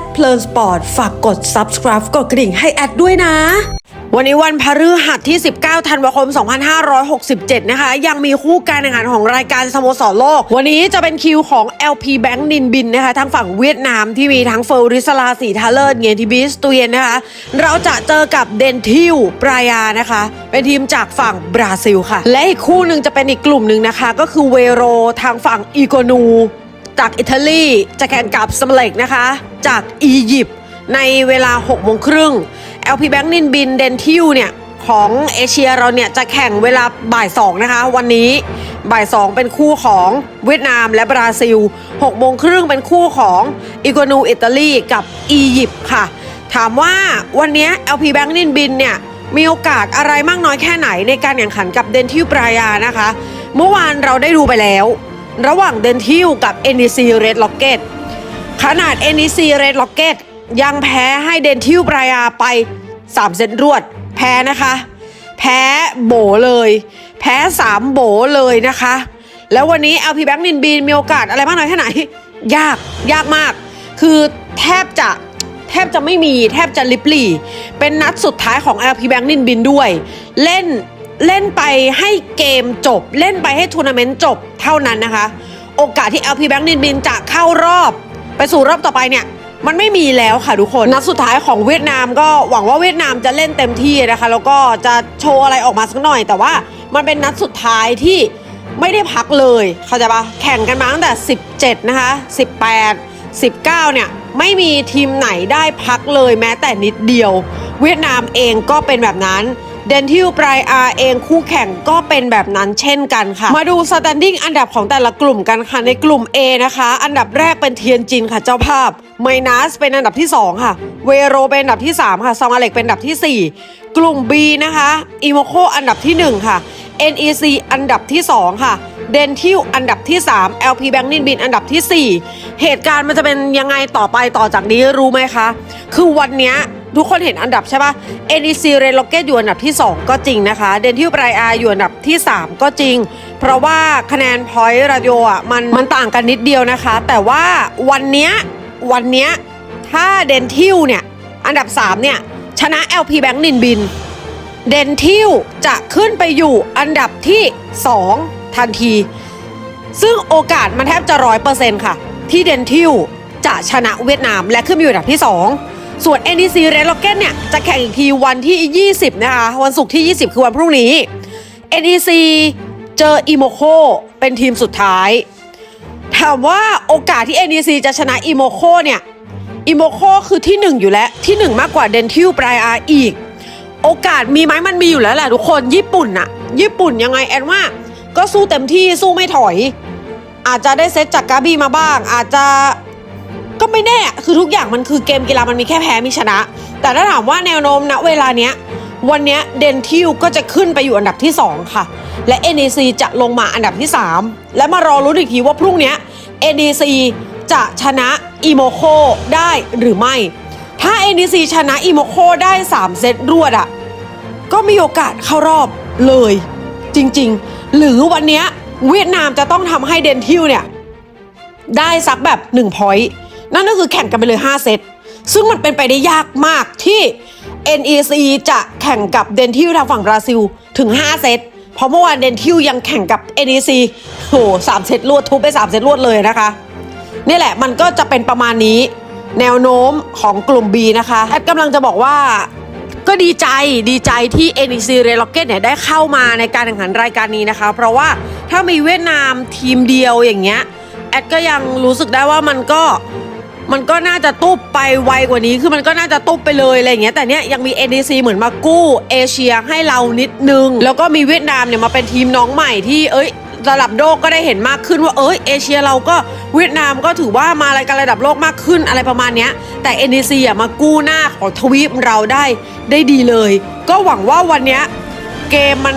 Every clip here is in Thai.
ดเพลินสปอร์ตฝากกด subscribe กดกระดิ่งให้แอดด้วยนะ วันนี้วันพฤหัสที่ 19 ธันวาคม 2567 นะคะ ยังมีคู่การแข่งขันของรายการสโมสรโลก วันนี้จะเป็นคิวของ LP Bank นินบินนะคะ ทางฝั่งเวียดนามที่มีทั้งเฟอร์ริสลาสีทาเลอร์เงียนทิบิสตูเยนนะคะ เราจะเจอกับเดนทิวปรายานะคะ เป็นทีมจากฝั่งบราซิลค่ะ และอีกคู่หนึ่งจะเป็นอีกกลุ่มหนึ่งนะคะ ก็คือเวโรทางฝั่งอีโกนู จากอิตาลีจะแข่งกับสมเล็กนะคะ จากอียิปต์ในเวลา6โมงครึ่ง LP Bank นินบินเดนทิวเนี่ยของเอเชียเราเนี่ยจะแข่งเวลาบ่าย2นะคะ วันนี้บ่าย2เป็นคู่ของเวียดนามและบราซิล6โมงครึ่งเป็นคู่ของอิโกนูอิตาลีกับอียิปต์ค่ะ ถามว่าวันนี้ LP Bank นินบินเนี่ยมีโอกาสอะไรมากน้อยแค่ไหนในการแข่งขันกับเดนทิวปรายานะคะ เมื่อวานเราได้ดูไปแล้ว ระหว่างเดนทิวกับ NEC Red Rocket ขนาด NEC Red Rocket ยังแพ้ให้เดนทิวปรายาไป 3 เซตรวด แพ้นะคะ แพ้โบเลย แพ้ 3 โบเลยนะคะ แล้ววันนี้ LP Bank นินบีนมีโอกาสอะไรมากน้อยแค่ไหน ยากยากมาก คือแทบจะแทบจะไม่มีแทบจะลิบหลี่ เป็นนัดสุดท้ายของ LP Bank นินบินด้วย เล่น เล่นไปให้เกมจบ เล่นไปให้ทัวร์นาเมนต์จบเท่านั้นนะคะ โอกาสที่ LP Bank นินบินจะเข้ารอบ ไปสู่รอบต่อไปเนี่ย มันไม่มีแล้วค่ะทุกคน นัดสุดท้ายของเวียดนามก็หวังว่าเวียดนามจะเล่นเต็มที่นะคะ แล้วก็จะโชว์อะไรออกมาสักหน่อย แต่ว่ามันเป็นนัดสุดท้ายที่ไม่ได้พักเลย เข้าใจปะแข่งกันมาตั้งแต่ 17 นะคะ 18 19 เนี่ย ไม่มีทีมไหนได้พักเลยแม้แต่นิดเดียว เวียดนามเองก็เป็นแบบนั้น เดนทิวปรายอาเองคู่แข่งก็เป็นแบบนั้นเช่นกันค่ะ มาดูสแตนดิ้งอันดับของแต่ละกลุ่มกันค่ะในกลุ่ม A นะคะ อันดับแรกเป็นเทียนจินค่ะเจ้าภาพไมนัสเป็นอันดับที่ 2 ค่ะ เวโรเป็นอันดับที่ 3 ค่ะซองอเล็กเป็นอันดับทีสี่4 กลุ่ม B นะคะอีโมโคอันดับที่ 1 ค่ะ NEC อันดับที่ 2 ค่ะเดนทิวอันดับที่ 3 LP Bank นินบินอันดับทีสี่ 4 เหตุการณ์มันจะเป็นยังไงต่อไปต่อจากนี้รู้ไหมคะ คือวันนี้ ทุกคนเห็นอันดับใช่ปะ NEC Red Rocket อยู่อันดับที่ 2 ก็จริงนะคะเดนทิวปรายอาอยู่อันดับที่ 3 ก็จริง เพราะว่าคะแนนพอยต์ราดิโออะมันมันต่างกันนิดเดียวนะคะ แต่ว่าวันเนี้ยวันเนี้ยถ้าเดนทิวเนี่ย อันดับ 3 เนี่ย ชนะ LP Bank นินบินเดนทิวจะขึ้นไปอยู่อันดับที่ 2 ทันที ซึ่งโอกาสมันแทบจะร้อยเปอร์เซ็นต์ค่ะ ที่เดนทิวจะชนะเวียดนามและขึ้นไปอยู่อันดับที่ 2 ส่วน NEC Red Rocket เนี่ยจะแข่งอีกทีวันที่ 20 นะคะ วันศุกร์ที่ 20 คือวันพรุ่งนี้ NEC เจออีโมโคเป็นทีมสุดท้าย ถามว่าโอกาสที่ NEC จะชนะอีโมโคเนี่ยอีโมโคคือที่ 1 อยู่แล้วที่ 1 มากกว่าเดนทิวปรายอาอีก โอกาสมีไหมมันมีอยู่แล้วแหละทุกคนญี่ปุ่นอะญี่ปุ่นยังไงแอนว่า ก็สู้เต็มที่สู้ไม่ถอย อาจจะได้เซตจากกาบีมาบ้าง อาจจะ ก็ไม่แน่คือทุกอย่างมันคือเกมกีฬามันมีแค่แพ้มีชนะ แต่ถ้าถามว่าแนวโน้มณเวลาเนี้ยวันเนี้ยเดนทิวก็จะขึ้นไปอยู่อันดับที่ 2 ค่ะ และ NEC จะลงมาอันดับที่ 3 และมารอรุ้อีกทีว่าพรุ่งเนี้ย NEC จะชนะอีโมโคได้หรือไม่ ถ้า NEC ชนะอีโมโคได้ 3 เซตรวดอะก็มีโอกาสเข้ารอบเลย จริงๆ หรือวันเนี้ยเวียดนามจะต้องทำให้เดนทิวเนี่ย ได้สักแบบ1 point นั่นก็คือแข่งกันไปเลย 5 เซต ซึ่งมันเป็นไปได้ยากมากที่ NEC จะแข่งกับเดนทิวทางฝั่งบราซิลถึง 5 เซต เพราะเมื่อวานเดนทิวยังแข่งกับ NEC โหสามเซตรวดทุบไป 3 เซตรวดเลยนะคะ นี่แหละมันก็จะเป็นประมาณนี้แนวโน้มของกลุ่ม B นะคะแอดกำลังจะบอกว่าก็ดีใจดีใจที่ NEC Red Rocket เนี่ยได้เข้ามาในการแข่งขันรายการนี้นะคะ เพราะว่าถ้ามีเวียดนามทีมเดียวอย่างเงี้ยแอดก็ยังรู้สึกได้ว่ามันก็ มันก็น่าจะตุ๊บไปไวกว่านี้ คือมันก็น่าจะตุ๊บไปเลยอะไรอย่างเงี้ย แต่เนี้ยยังมี NEC เหมือนมากู้เอเชียให้เรานิดนึง แล้วก็มีเวียดนามเนี่ยมาเป็นทีมน้องใหม่ที่เอ้ยระดับโลกก็ได้เห็นมากขึ้นว่าเอ้ยเอเชียเราก็เวียดนามก็ถือว่ามารายการระดับโลกมากขึ้นอะไรประมาณเนี้ยแต่ NEC อะมากู้หน้าของทวีปเราได้ได้ดีเลย ก็หวังว่าวันเนี้ยเกมมัน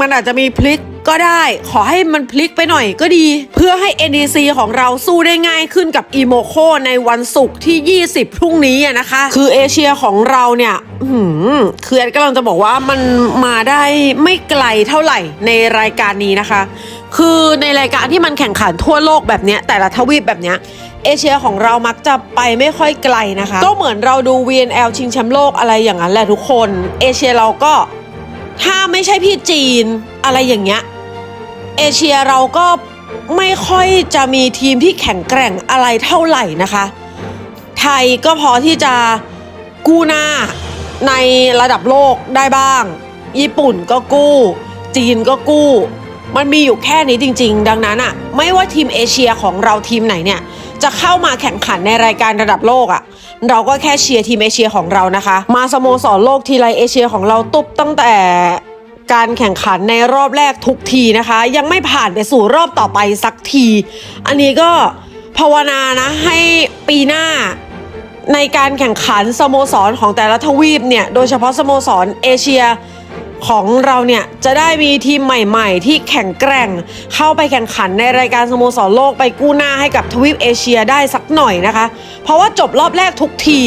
มันอาจจะมีพลิก ก็ได้ขอให้มันพลิกไปหน่อยก็ดี เพื่อให้ NEC ของเราสู้ได้ง่ายขึ้นกับอีโมโคในวันศุกร์ที่ 20 พรุ่งนี้อะนะคะ คือเอเชียของเราเนี่ยหือคือแอนกำลังจะบอกว่ามันมาได้ไม่ไกลเท่าไหร่ในรายการนี้นะคะ คือในรายการที่มันแข่งขันทั่วโลกแบบเนี้ยแต่ละทวีปแบบเนี้ยเอเชียของเรามักจะไปไม่ค่อยไกลนะคะ ก็เหมือนเราดู VNL ชิงแชมป์โลกอะไรอย่างนั้นแหละทุกคน เอเชียเราก็ถ้าไม่ใช่พี่จีนอะไรอย่างเงี้ย เอเชียเราก็ไม่ค่อยจะมีทีมที่แข็งแกร่งอะไรเท่าไหร่นะคะ ไทยก็พอที่จะกู้หน้าในระดับโลกได้บ้าง ญี่ปุ่นก็กู้ จีนก็กู้ มันมีอยู่แค่นี้จริง ๆ ดังนั้นอะไม่ว่าทีมเอเชียของเราทีมไหนเนี่ย จะเข้ามาแข่งขันในรายการระดับโลกอะเราก็แค่เชียร์ทีมเอเชียของเรานะคะ มาสโมสรโลกทีไรเอเชียของเราตุบตั้งแต่ การแข่งขันในรอบแรกทุกทีนะคะ ยังไม่ผ่านไปสู่รอบต่อไปสักที อันนี้ก็ภาวนานะให้ปีหน้าในการแข่งขันสโมสรของแต่ละทวีปเนี่ย โดยเฉพาะสโมสรเอเชียของเราเนี่ยจะได้มีทีมใหม่ ๆ ที่แข็งแกร่ง เข้าไปแข่งขันในรายการสโมสรโลกไปกู้หน้าให้กับทวีปเอเชียได้สักหน่อยนะคะ เพราะว่าจบรอบแรกทุกที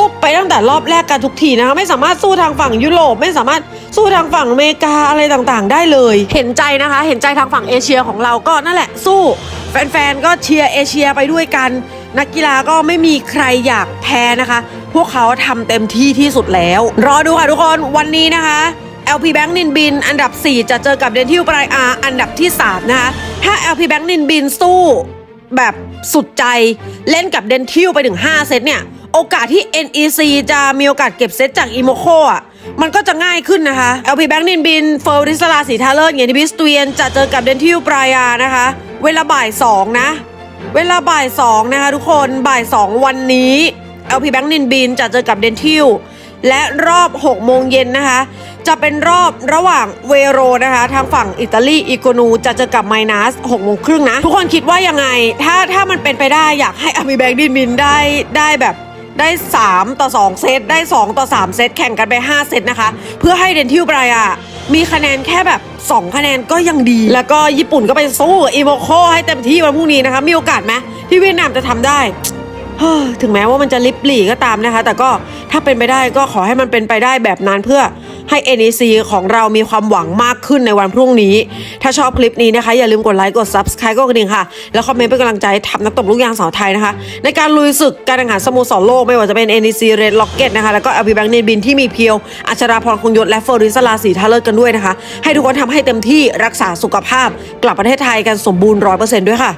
ตุ๊บไปตั้งแต่รอบแรกกันทุกทีนะคะไม่สามารถสู้ทางฝั่งยุโรปไม่สามารถสู้ทางฝั่งอเมริกาอะไรต่างๆ ได้เลย เห็นใจนะคะ เห็นใจทางฝั่งเอเชียของเราก็นั่นแหละสู้แฟนๆก็เชียร์เอเชียไปด้วยกัน นักกีฬาก็ไม่มีใครอยากแพ้นะคะ พวกเขาทำเต็มที่ที่สุดแล้ว รอดูค่ะทุกคนวันนี้นะคะ LP Bank นินบิน อันดับ 4 จะเจอกับเดนทิวปลายอาอันดับที่ 3 นะคะ ถ้า LP Bank นินบินสู้แบบสุดใจเล่นกับเดนทิวไปถึง 5 เซตเนี่ย โอกาสที่ NEC จะมีโอกาสเก็บเซตจากอีโมโคอะมันก็จะง่ายขึ้นนะคะ LP Bank นินบิน เฟอร์ริสลาสีทาเลอร์เงนิบิสเตียน จะเจอกับเดนทิวปรายานะคะ เวลาบ่าย 2 นะ เวลาบ่าย 2 นะคะทุกคนบ่าย 2 วันนี้ LP Bank นินบินจะเจอกับเดนทิวและรอบ 6 โมงเย็นนะคะ จะเป็นรอบระหว่างเวโรนะคะ ทางฝั่งอิตาลีอีโกนูจะเจอกับไมนัส6โมงครึ่งนะ ทุกคนคิดว่ายังไง ถ้าถ้ามันเป็นไปได้อยากให้อ p ิแบงดินบินได้ได้แบบ ได้ 3 ต่อ 2 เซต ได้ 2 ต่อ 3 เซต แข่งกันไป 5 เซตนะคะ เพื่อให้เดนทิวไบรอะมีคะแนนแค่แบบ 2 คะแนนก็ยังดี แล้วก็ญี่ปุ่นก็ไปสู้อีโมโคให้เต็มที่วันพรุ่งนี้นะคะ มีโอกาสไหมที่เวียดนามจะทำได้ ถึงแม้ว่ามันจะลิบหลีก็ตามนะคะ แต่ก็ถ้าเป็นไปได้ก็ขอให้มันเป็นไปได้แบบนั้นเพื่อ ให้ NEC ของเรามีความหวังมากขึ้นในวันพรุ่งนี้ ถ้าชอบคลิปนี้นะคะ อย่าลืมกดไลค์กด Subscribe กดกระดิ่งค่ะ แล้วคอมเมนต์เป็นกำลังใจทัพนักตบลูกยางสาวไทยนะคะ ในการลุยศึกการแข่งขันสโมสรโลกไม่ว่าจะเป็น NEC Red Rocket นะคะแล้วก็ LB Bank ในบินที่มีเพียวอัชราพรคงยศและเฟอร์ริสลาสีทาเลิศกันด้วยนะคะ ให้ทุกคนทำให้เต็มที่รักษาสุขภาพ กลับประเทศไทยกันสมบูรณ์ร้อยเปอร์เซ็นต์ด้วยค่ะ